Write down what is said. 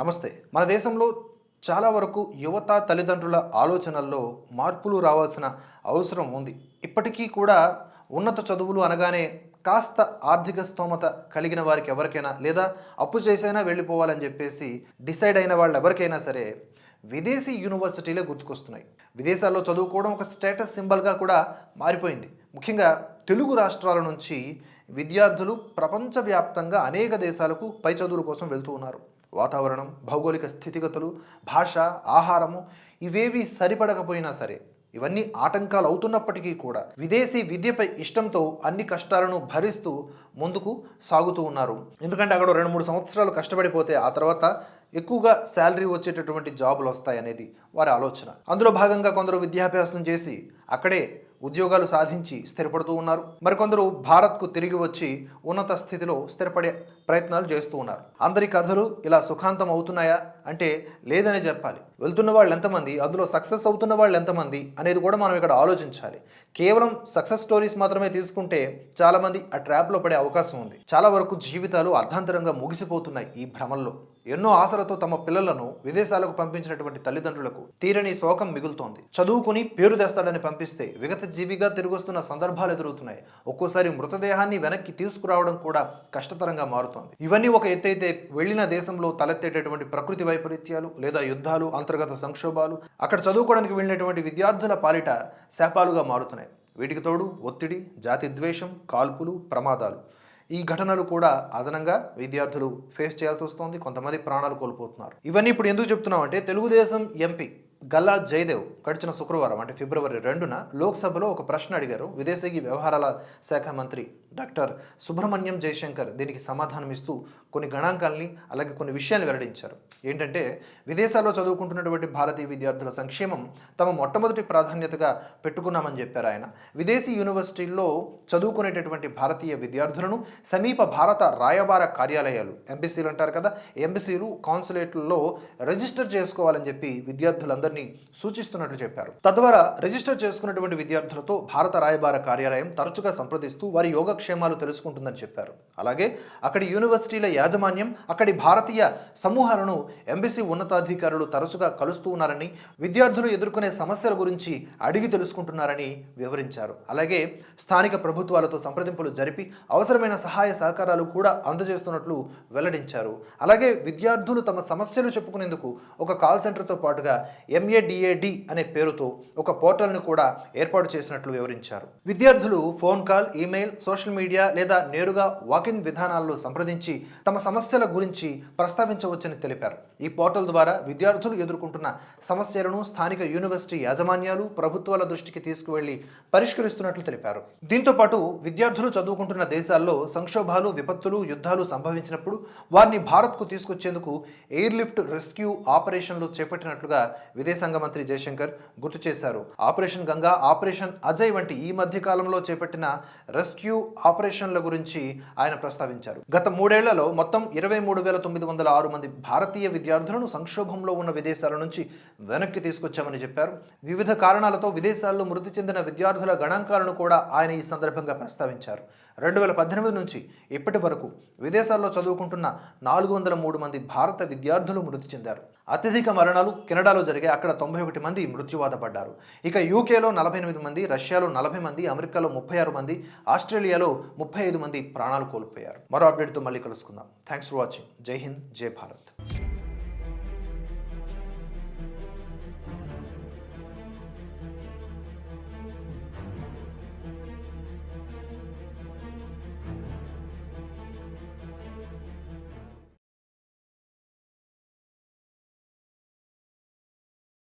నమస్తే. మన దేశంలో చాలా వరకు యువత తల్లిదండ్రుల ఆలోచనల్లో మార్పులు రావాల్సిన అవసరం ఉంది. ఇప్పటికీ కూడా ఉన్నత చదువులు అనగానే కాస్త ఆర్థిక స్తోమత కలిగిన వారికి ఎవరికైనా లేదా అప్పు చేసైనా వెళ్ళిపోవాలని చెప్పేసి డిసైడ్ అయిన వాళ్ళు ఎవరికైనా సరే విదేశీ యూనివర్సిటీలే గుర్తుకొస్తున్నాయి. విదేశాల్లో చదువుకోవడం ఒక స్టేటస్ సింబల్గా కూడా మారిపోయింది. ముఖ్యంగా తెలుగు రాష్ట్రాల నుంచి విద్యార్థులు ప్రపంచవ్యాప్తంగా అనేక దేశాలకు పై చదువుల కోసం వెళ్తూ ఉన్నారు. వాతావరణం భౌగోళిక స్థితిగతులు భాష ఆహారము ఇవేవి సరిపడకపోయినా సరే ఇవన్నీ ఆటంకాలు అవుతున్నప్పటికీ కూడా విదేశీ విద్యపై ఇష్టంతో అన్ని కష్టాలను భరిస్తూ ముందుకు సాగుతూ ఉన్నారు. ఎందుకంటే అక్కడ రెండు మూడు సంవత్సరాలు కష్టపడిపోతే ఆ తర్వాత ఎక్కువగా శాలరీ వచ్చేటటువంటి జాబులు వస్తాయనేది వారి ఆలోచన. అందులో భాగంగా కొందరు విద్యాభ్యాసం చేసి అక్కడే ఉద్యోగాలు సాధించి స్థిరపడుతూ ఉన్నారు. మరికొందరు భారత్కు తిరిగి వచ్చి ఉన్నత స్థితిలో స్థిరపడే ప్రయత్నాలు చేస్తూ ఉన్నారు. అందరి కథలు ఇలా సుఖాంతం అవుతున్నాయా? అంటే లేదని చెప్పాలి. వెళ్తున్న వాళ్ళు ఎంతమంది? అందులో సక్సెస్ అవుతున్న వాళ్ళు ఎంతమంది? అనేది కూడా మనం ఇక్కడ ఆలోచించాలి. కేవలం సక్సెస్ స్టోరీస్ మాత్రమే తీసుకుంటే చాలామంది ఆ ట్రాప్లో పడే అవకాశం ఉంది. చాలా వరకు జీవితాలు అర్ధాంతరంగా ముగిసిపోతున్నాయి ఈ భ్రమల్లో. ఎన్నో ఆశలతో తమ పిల్లలను విదేశాలకు పంపించినటువంటి తల్లిదండ్రులకు తీరని శోకం మిగులుతోంది. చదువుకుని పేరు తెస్తాడని పంపిస్తే విగత జీవిగా తిరిగొస్తున్న సందర్భాలు ఎదురవుతున్నాయి. ఒక్కోసారి మృతదేహాన్ని వెనక్కి తీసుకురావడం కూడా కష్టతరంగా మారుతోంది. ఇవన్నీ ఒక ఎత్తైతే వెళ్ళిన దేశంలో తలెత్తేటటువంటి ప్రకృతి వైపరీత్యాలు లేదా యుద్ధాలు అంతర్గత సంక్షోభాలు అక్కడ చదువుకోవడానికి వెళ్ళినటువంటి విద్యార్థుల పాలిట శాపాలుగా మారుతున్నాయి. వీటికి తోడు ఒత్తిడి జాతి ద్వేషం కాల్పులు ప్రమాదాలు. ఈ ఘటనలు కూడా అదనంగా విద్యార్థులు ఫేస్ చేయాల్సి వస్తోంది. కొంతమంది ప్రాణాలు కోల్పోతున్నారు. ఇవన్నీ ఇప్పుడు ఎందుకు చెప్తున్నామంటే తెలుగుదేశం ఎంపీ గల్లా జయదేవ్ గడిచిన శుక్రవారం అంటే ఫిబ్రవరి రెండున లోక్సభలో ఒక ప్రశ్న అడిగారు. విదేశీ వ్యవహారాల శాఖ మంత్రి డాక్టర్ సుబ్రహ్మణ్యం జయశంకర్ దీనికి సమాధానం ఇస్తూ కొన్ని గణాంకాల్ని అలాగే కొన్ని విషయాలు వెల్లడించారు. ఏంటంటే విదేశాల్లో చదువుకుంటున్నటువంటి భారతీయ విద్యార్థుల సంక్షేమం తమ మొట్టమొదటి ప్రాధాన్యతగా పెట్టుకున్నామని చెప్పారు ఆయన. విదేశీ యూనివర్సిటీల్లో చదువుకునేటటువంటి భారతీయ విద్యార్థులను సమీప భారత రాయబార కార్యాలయాలు ఎంబీసీలు అంటారు కదా ఎంబీసీలు కాన్సులేట్లలో రిజిస్టర్ చేసుకోవాలని చెప్పి విద్యార్థులందరూ అందరినీ సూచిస్తున్నట్లు చెప్పారు. తద్వారా రిజిస్టర్ చేసుకున్నటువంటి విద్యార్థులతో భారత రాయబార కార్యాలయం తరచుగా సంప్రదిస్తూ వారి యోగక్షేమాలు తెలుసుకుంటుందని చెప్పారు. అలాగే అక్కడి యూనివర్సిటీల యాజమాన్యం అక్కడి భారతీయ సమూహాలను ఎంబీసీ ఉన్నతాధికారులు తరచుగా కలుస్తూ ఉన్నారని విద్యార్థులు ఎదుర్కొనే సమస్యల గురించి అడిగి తెలుసుకుంటున్నారని వివరించారు. అలాగే స్థానిక ప్రభుత్వాలతో సంప్రదింపులు జరిపి అవసరమైన సహాయ సహకారాలు కూడా అందజేస్తున్నట్లు వెల్లడించారు. అలాగే విద్యార్థులు తమ సమస్యలు చెప్పుకునేందుకు ఒక కాల్ సెంటర్తో పాటుగా ఎంఏడిఏడి అనే పేరుతో ఒక పోర్టల్ను కూడా ఏర్పాటు చేసినట్లు వివరించారు. విద్యార్థులు phone call email social media లేదా నేరుగా వాకిన్ విధానాల్లో సంప్రదించి తమ సమస్యల గురించి ప్రస్తావించవచ్చని తెలిపారు. ఈ పోర్టల్ ద్వారా విద్యార్థులు ఎదుర్కొంటున్న సమస్యలను స్థానిక యూనివర్సిటీ యాజమాన్యాలు ప్రభుత్వాల దృష్టికి తీసుకువెళ్ళి పరిష్కరిస్తున్నట్లు తెలిపారు. దీంతో పాటు విద్యార్థులు చదువుకుంటున్న దేశాల్లో సంక్షోభాలు విపత్తులు యుద్ధాలు సంభవించినప్పుడు వారిని భారత్కు తీసుకొచ్చేందుకు ఎయిర్ లిఫ్ట్ రెస్క్యూ ఆపరేషన్లు చేపట్టినట్లుగా విదేశాంగ మంత్రి జయశంకర్ గుర్తు చేశారు. ఆపరేషన్ గంగా ఆపరేషన్ అజయ్ వంటి ఈ మధ్య కాలంలో చేపట్టిన రెస్క్యూ ఆపరేషన్ల గురించి ఆయన ప్రస్తావించారు. గత మూడేళ్ళలో మొత్తం ఇరవై మూడు వేల తొమ్మిది వందల ఆరు మంది భారతీయ విద్యార్థులను సంక్షోభంలో ఉన్న విదేశాల నుంచి వెనక్కి తీసుకొచ్చామని చెప్పారు. వివిధ కారణాలతో విదేశాల్లో మృతి చెందిన విద్యార్థుల గణాంకాలను కూడా ఆయన ఈ సందర్భంగా ప్రస్తావించారు. రెండు వేల పద్దెనిమిది నుంచి ఇప్పటి వరకు విదేశాల్లో చదువుకుంటున్న నాలుగు వందల మూడు మంది భారత విద్యార్థులు మృతి చెందారు. అత్యధిక మరణాలు కెనడాలో జరిగాయి. అక్కడ తొంభై ఒకటి మంది మృత్యువాత పడ్డారు ఇక యూకేలో నలభై ఎనిమిది మంది రష్యాలో నలభై మంది అమెరికాలో ముప్పై ఆరు మంది ఆస్ట్రేలియాలో ముప్పై ఐదు మంది ప్రాణాలు కోల్పోయారు. మరో అప్డేట్తో మళ్ళీ కలుసుకుందాం. థ్యాంక్స్ ఫర్ వాచింగ్ జై హింద్ జై భారత్.